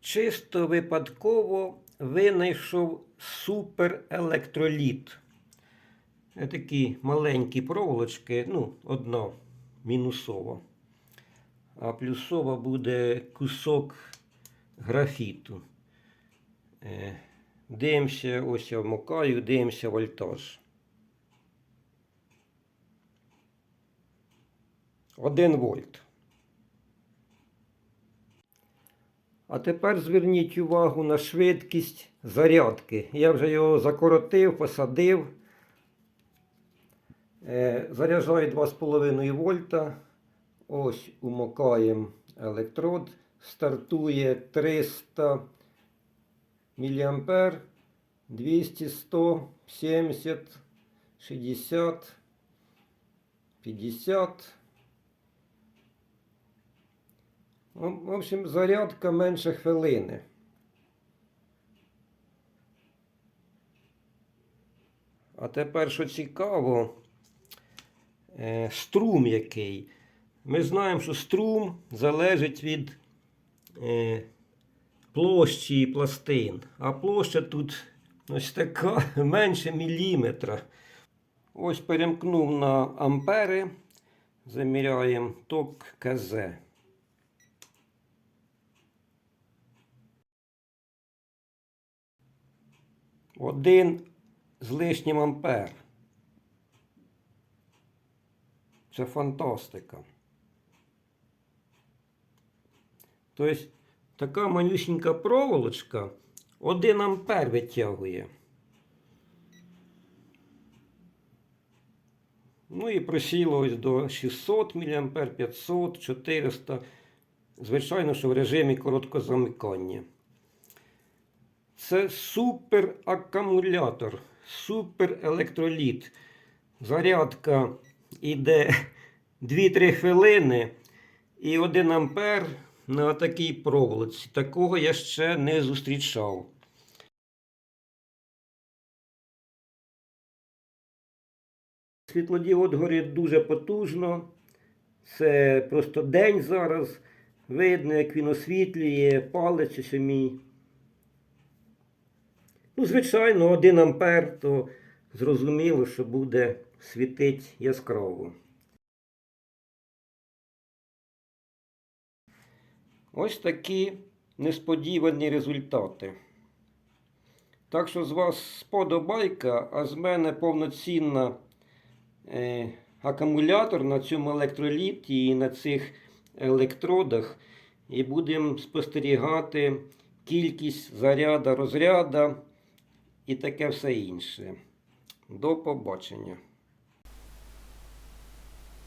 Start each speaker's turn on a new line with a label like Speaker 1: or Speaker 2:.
Speaker 1: Чисто випадково винайшов суперелектроліт. Такі маленькі проволочки, ну, одна мінусова. А плюсова буде кусок графіту. Е, Дивимося, ось я вмикаю, дивимося вольтаж. 1 вольт. А тепер зверніть увагу на швидкість зарядки. Я вже його закоротив, посадив. Е, Заряджаю 2,5 вольта. Ось умокаємо електрод. Стартує 300 мА, 200, 100, 70, 60, 50. Ну, В общем, зарядка менше хвилини. А тепер, що цікаво, е, струм який. Ми знаємо, що струм залежить від е, площі пластин. А площа тут ось така менше міліметра. Ось перемкнув на ампери. Заміряємо ток КЗ. Один з лишнім ампер. Це фантастика. Тобто така манюсінька проволочка 1 ампер витягує. Ну і просіло ось до 600 мА, 500, 400. Звичайно, що в режимі короткозамикання. Це суперакумулятор, суперелектроліт. Зарядка йде 2-3 хвилини і 1 ампер на такій проволоці. Такого я ще не зустрічав. Світлодіод горить дуже потужно. Це просто день зараз. Видно, як він освітлює, палець ось мій. Ну, звичайно, 1 ампер, то зрозуміло, що буде світить яскраво. Ось такі несподівані результати. Так що з вас сподобайка, а з мене повноцінна е, акумулятор на цьому електроліті і на цих електродах. І будемо спостерігати кількість заряда, розряда і таке все інше. До побачення.